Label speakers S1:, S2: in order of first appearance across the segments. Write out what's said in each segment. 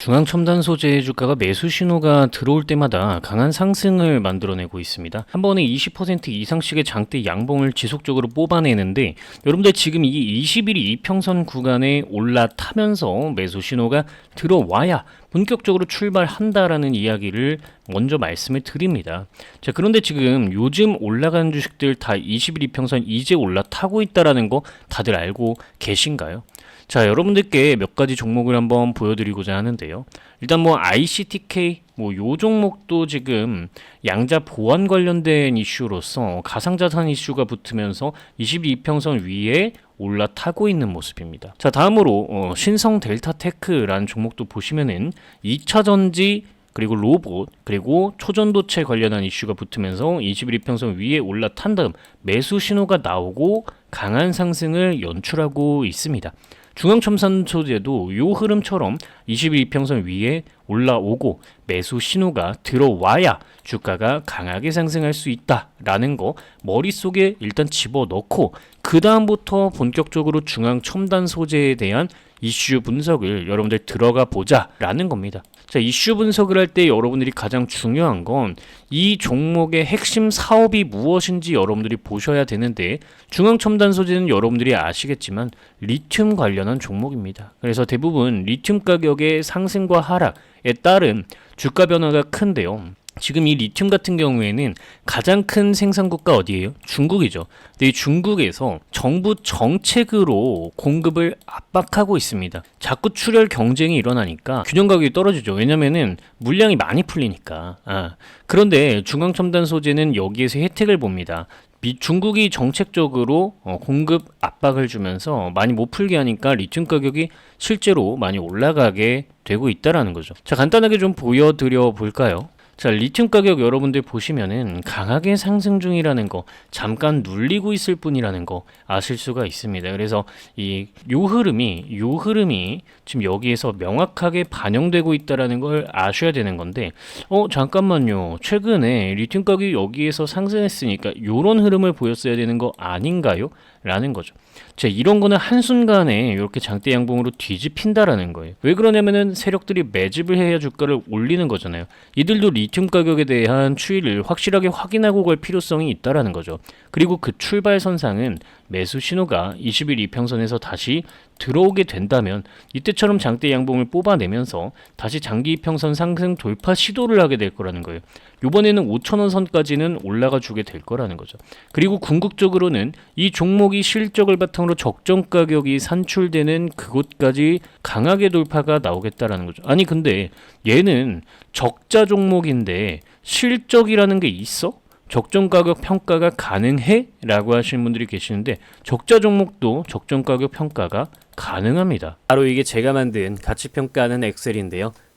S1: 중앙 첨단 소재의 주가가 매수 신호가 들어올 때마다 강한 상승을 만들어내고 있습니다. 한 번에 20% 이상씩의 장대 양봉을 지속적으로 뽑아내는데 여러분들 지금 이 20일 이평선 구간에 올라타면서 매수 신호가 들어와야 본격적으로 출발한다라는 이야기를 먼저 말씀을 드립니다. 자, 그런데 지금 요즘 올라가는 주식들 다 20일 이평선 이제 올라타고 있다라는 거 다들 알고 계신가요? 자, 여러분들께 몇 가지 종목을 한번 보여드리고자 하는데요. 일단 뭐 ICTK 뭐 요 종목도 지금 양자 보안 관련된 이슈로서 가상자산 이슈가 붙으면서 22평선 위에 올라타고 있는 모습입니다. 자, 다음으로 어, 신성 델타 테크라는 종목도 보시면은 2차 전지 그리고 로봇 그리고 초전도체 관련한 이슈가 붙으면서 21평선 위에 올라탄 다음 매수 신호가 나오고 강한 상승을 연출하고 있습니다. 중앙첨산 소재도 요 흐름처럼 21평선 위에 올라오고 매수 신호가 들어와야 주가가 강하게 상승할 수 있다라는 거 머릿속에 일단 집어넣고 그 다음부터 본격적으로 중앙 첨단 소재에 대한 이슈 분석을 여러분들 들어가 보자라는 겁니다. 자, 이슈 분석을 할 때 여러분들이 가장 중요한 건 이 종목의 핵심 사업이 무엇인지 여러분들이 보셔야 되는데 중앙 첨단 소재는 여러분들이 아시겠지만 리튬 관련한 종목입니다. 그래서 대부분 리튬 가격의 상승과 하락에 따른 주가 변화가 큰데요. 지금 이 리튬 같은 경우에는 가장 큰 생산국가 어디예요? 중국이죠. 근데 이 중국에서 정부 정책으로 공급을 압박하고 있습니다. 자꾸 출혈 경쟁이 일어나니까 균형 가격이 떨어지죠. 왜냐면은 물량이 많이 풀리니까. 아. 그런데 중앙 첨단 소재는 여기에서 혜택을 봅니다. 미, 중국이 정책적으로 어, 공급 압박을 주면서 많이 못 풀게 하니까 리튬 가격이 실제로 많이 올라가게 되고 있다라는 거죠. 자, 간단하게 좀 보여드려 볼까요? 자, 리튬 가격 여러분들 보시면은 강하게 상승 중이라는 거, 잠깐 눌리고 있을 뿐이라는 거 아실 수가 있습니다. 그래서 이 요 흐름이 요 흐름이 지금 여기에서 명확하게 반영되고 있다라는 걸 아셔야 되는 건데, 어 잠깐만요. 최근에 리튬 가격이 여기에서 상승했으니까 요런 흐름을 보였어야 되는 거 아닌가요? 라는 거죠. 자, 이런 거는 한순간에 이렇게 장대 양봉으로 뒤집힌다라는 거예요. 왜 그러냐면은 세력들이 매집을 해야 주가를 올리는 거잖아요. 이들도 리튬 가격에 대한 추이를 확실하게 확인하고 갈 필요성이 있다라는 거죠. 그리고 그 출발 선상은 매수 신호가 20일 이평선에서 다시 들어오게 된다면 이때처럼 장대 양봉을 뽑아내면서 다시 장기 이평선 상승 돌파 시도를 하게 될 거라는 거예요. 이번에는 5천원 선까지는 올라가 주게 될 거라는 거죠. 그리고 궁극적으로는 이 종목이 실적을 바탕으로 적정 가격이 산출되는 그곳까지 강하게 돌파가 나오겠다라는 거죠. 아니 근데 얘는 적자 종목인데 실적이라는 게 있어? 적정 가격 평가가 가능해? 라고 하시는 분들이 계시는데 적자 종목도 적정 가격 평가가 가능합니다. 바로 이게 제가 만든 가치 평가하는 엑셀인데요.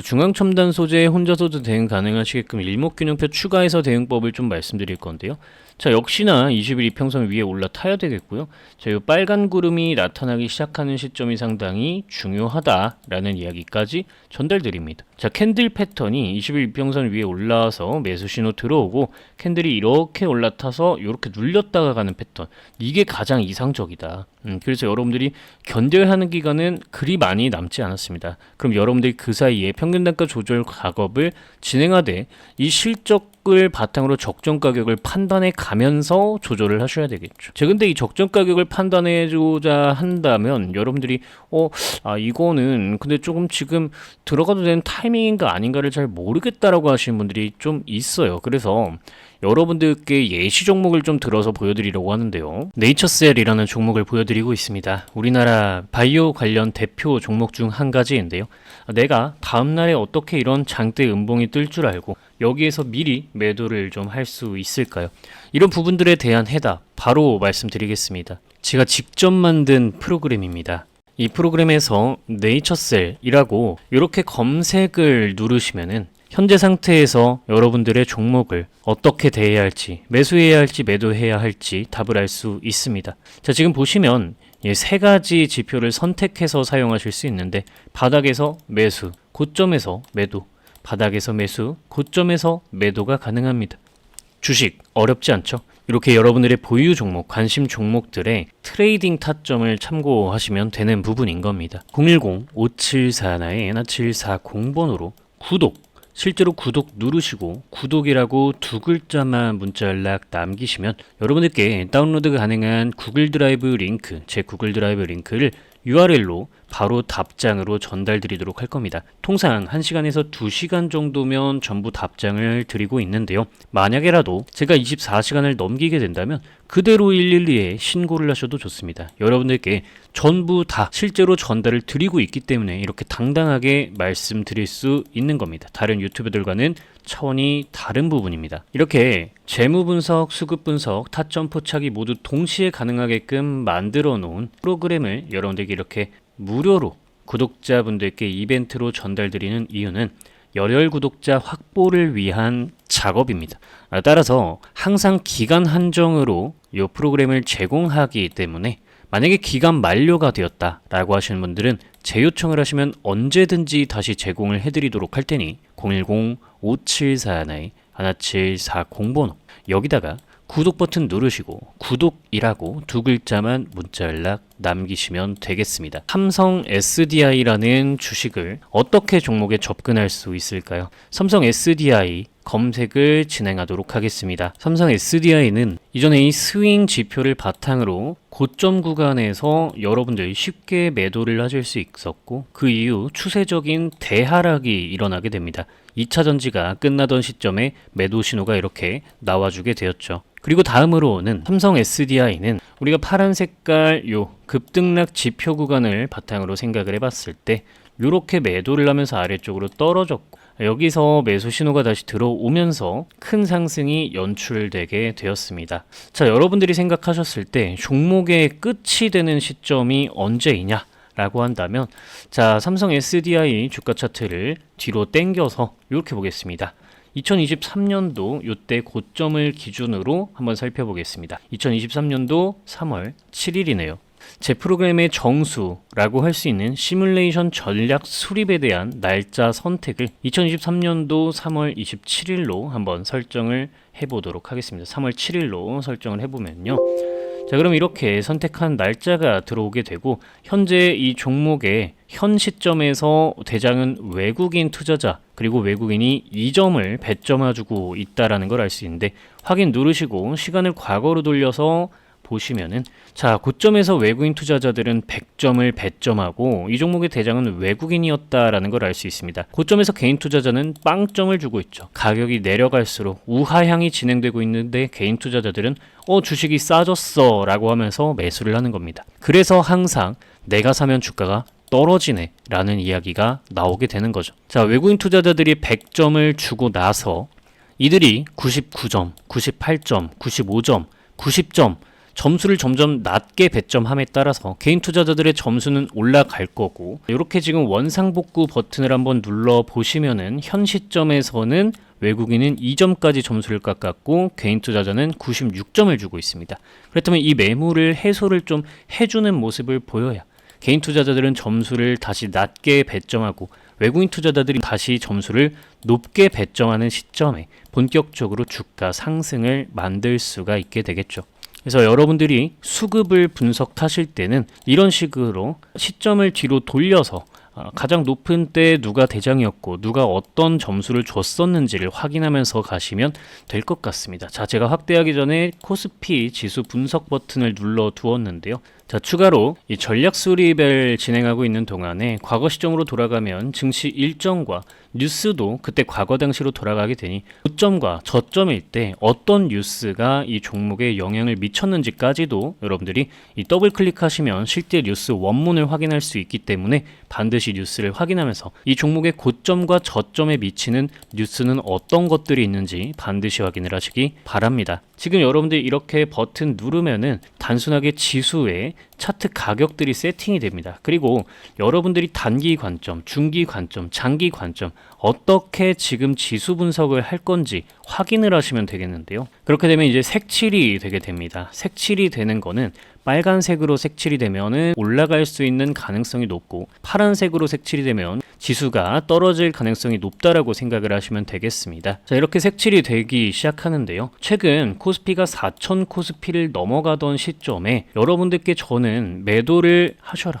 S1: 중앙 첨단 소재 혼자서도 대응 가능하시게끔 일목균형표 추가해서 대응법을 좀 말씀드릴 건데요. 자 역시나 21 이평선 위에 올라타야 되겠고요. 자, 이 빨간 구름이 나타나기 시작하는 시점이 상당히 중요하다라는 이야기까지 전달드립니다. 자 캔들 패턴이 21 이평선 위에 올라와서 매수 신호 들어오고 캔들이 이렇게 올라타서 이렇게 눌렸다가 가는 패턴 이게 가장 이상적이다. 음, 그래서 여러분들이 견뎌하는 기간은 그리 많이 남지 않았습니다. 그럼 여러분들이 그 사이에 평균 단가 조절 작업을 진행하되 이 실적을 바탕으로 적정 가격을 판단해 가면서 조절을 하셔야 되겠죠. 제 근데 이 적정 가격을 판단해 주자 한다면 여러분들이 어, 아 이거는 근데 조금 지금 들어가도 되는 타이밍인가 아닌가를 잘 모르겠다라고 하시는 분들이 좀 있어요. 그래서 여러분들께 예시 종목을 좀 들어서 보여드리려고 하는데요. 네이처셀이라는 종목을 보여드리고 있습니다. 우리나라 바이오 관련 대표 종목 중 한 가지인데요. 내가 다음날에 어떻게 이런 장대 음봉이 뜰 줄 알고 여기에서 미리 매도를 좀 할 수 있을까요? 이런 부분들에 대한 해답 바로 말씀드리겠습니다. 제가 직접 만든 프로그램입니다. 이 프로그램에서 네이처셀이라고 이렇게 검색을 누르시면은 현재 상태에서 여러분들의 종목을 어떻게 대해야 할지, 매수해야 할지, 매도해야 할지 답을 알 수 있습니다. 자, 지금 보시면 이세 가지 지표를 선택해서 사용하실 수 있는데 바닥에서 매수, 고점에서 매도, 바닥에서 매수, 고점에서 매도가 가능합니다. 주식 어렵지 않죠? 이렇게 여러분들의 보유 종목, 관심 종목들의 트레이딩 타점을 참고하시면 되는 부분인 겁니다. 010-5741-1740번호로 구독, 실제로 구독 누르시고 구독이라고 두 글자만 문자 연락 남기시면 여러분들께 다운로드 가능한 구글 드라이브 링크, 제 구글 드라이브 링크를 URL로 바로 답장으로 전달드리도록 할 겁니다. 통상 1시간에서 2시간 정도면 전부 답장을 드리고 있는데요. 만약에라도 제가 24시간을 넘기게 된다면 그대로 112에 신고를 하셔도 좋습니다. 여러분들께 전부 다 실제로 전달을 드리고 있기 때문에 이렇게 당당하게 말씀드릴 수 있는 겁니다. 다른 유튜브들과는 차원이 다른 부분입니다. 이렇게 재무 분석, 수급 분석, 타점 포착이 모두 동시에 가능하게끔 만들어 놓은 프로그램을 여러분들께 이렇게 무료로 구독자분들께 이벤트로 전달드리는 이유는 열혈 구독자 확보를 위한 작업입니다. 아, 따라서 항상 기간 한정으로 이 프로그램을 제공하기 때문에 만약에 기간 만료가 되었다라고 하시는 분들은 재요청을 하시면 언제든지 다시 제공을 해드리도록 할 테니 010-5741-1740 번호 여기다가 구독 버튼 누르시고 구독이라고 두 글자만 문자 연락 남기시면 되겠습니다. 삼성 SDI라는 주식을 어떻게 종목에 접근할 수 있을까요? 삼성 SDI 검색을 진행하도록 하겠습니다. 삼성 SDI는 이전에 이 스윙 지표를 바탕으로 고점 구간에서 여러분들이 쉽게 매도를 하실 수 있었고 그 이후 추세적인 대하락이 일어나게 됩니다. 2차 전지가 끝나던 시점에 매도 신호가 이렇게 나와주게 되었죠. 그리고 다음으로는 삼성 SDI는 우리가 파란 색깔 요 급등락 지표 구간을 바탕으로 생각을 해봤을 때 이렇게 매도를 하면서 아래쪽으로 떨어졌고 여기서 매수 신호가 다시 들어오면서 큰 상승이 연출되게 되었습니다. 자, 여러분들이 생각하셨을 때 종목의 끝이 되는 시점이 언제이냐? 라고 한다면 자, 삼성 SDI 주가 차트를 뒤로 당겨서 이렇게 보겠습니다. 2023년도 이때 고점을 기준으로 한번 살펴보겠습니다. 2023년도 3월 7일이네요. 제 프로그램의 정수라고 할 수 있는 시뮬레이션 전략 수립에 대한 날짜 선택을 2023년도 3월 27일로 한번 설정을 해보도록 하겠습니다. 3월 7일로 설정을 해보면요. 자, 그럼 이렇게 선택한 날짜가 들어오게 되고 현재 이 종목의 현 시점에서 대장은 외국인 투자자 그리고 외국인이 2점을 배점해주고 있다라는 걸 알 수 있는데 확인 누르시고 시간을 과거로 돌려서 보시면은 자 고점에서 외국인 투자자들은 100점을 배점하고 이 종목의 대장은 외국인이었다라는 걸 알 수 있습니다. 고점에서 개인 투자자는 빵점을 주고 있죠. 가격이 내려갈수록 우하향이 진행되고 있는데 개인 투자자들은 어 주식이 싸졌어 라고 하면서 매수를 하는 겁니다. 그래서 항상 내가 사면 주가가 떨어지네 라는 이야기가 나오게 되는 거죠. 자, 외국인 투자자들이 100점을 주고 나서 이들이 99점, 98점, 95점, 90점 점수를 점점 낮게 배점함에 따라서 개인 투자자들의 점수는 올라갈 거고 이렇게 지금 원상복구 버튼을 한번 눌러 보시면은 현 시점에서는 외국인은 2점까지 점수를 깎았고 개인 투자자는 96점을 주고 있습니다. 그렇다면 이 매물을 해소를 좀 해주는 모습을 보여야 개인 투자자들은 점수를 다시 낮게 배점하고 외국인 투자자들이 다시 점수를 높게 배점하는 시점에 본격적으로 주가 상승을 만들 수가 있게 되겠죠. 그래서 여러분들이 수급을 분석하실 때는 이런 식으로 시점을 뒤로 돌려서 아, 가장 높은 때 누가 대장이었고 누가 어떤 점수를 줬었는지를 확인하면서 가시면 될 것 같습니다. 자, 제가 확대하기 전에 코스피 지수 분석 버튼을 눌러 두었는데요. 자, 추가로 이 전략 수립을 진행하고 있는 동안에 과거 시점으로 돌아가면 증시 일정과 뉴스도 그때 과거 당시로 돌아가게 되니 고점과 저점일 때 어떤 뉴스가 이 종목에 영향을 미쳤는지까지도 여러분들이 이 더블 클릭하시면 실제 뉴스 원문을 확인할 수 있기 때문에 반드시 뉴스를 확인하면서 이 종목의 고점과 저점에 미치는 뉴스는 어떤 것들이 있는지 반드시 확인을 하시기 바랍니다. 지금 여러분들이 이렇게 버튼 누르면은 단순하게 지수에 차트 가격들이 세팅이 됩니다. 그리고 여러분들이 단기 관점, 중기 관점, 장기 관점 어떻게 지금 지수 분석을 할 건지 확인을 하시면 되겠는데요. 그렇게 되면 이제 색칠이 되게 됩니다. 색칠이 되는 거는 빨간색으로 색칠이 되면은 올라갈 수 있는 가능성이 높고 파란색으로 색칠이 되면 지수가 떨어질 가능성이 높다라고 생각을 하시면 되겠습니다. 자, 이렇게 색칠이 되기 시작하는데요. 최근 코스피가 4천 코스피를 넘어가던 시점에 여러분들께 저는 매도를 하셔라.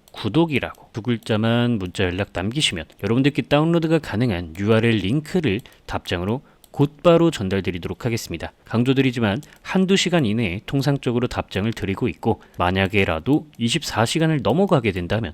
S1: 구독이라고 두 글자만 문자 연락 남기시면 여러분들께 다운로드가 가능한 URL 링크를 답장으로 곧바로 전달드리도록 하겠습니다. 강조드리지만 한두 시간 이내에 통상적으로 답장을 드리고 있고 만약에라도 24시간을 넘어가게 된다면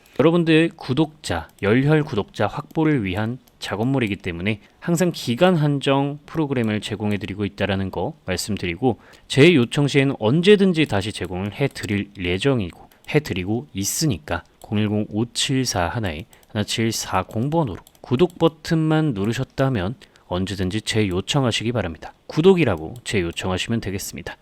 S1: 여러분들 구독자, 열혈 구독자 확보를 위한 작업물이기 때문에 항상 기간 한정 프로그램을 제공해 드리고 있다라는 거 말씀드리고 제 요청 시에는 언제든지 다시 제공을 해 드릴 예정이고 해 드리고 있으니까 010-574 1740번호로 구독 버튼만 누르셨다면 언제든지 제 요청하시기 바랍니다. 구독이라고 제 요청하시면 되겠습니다.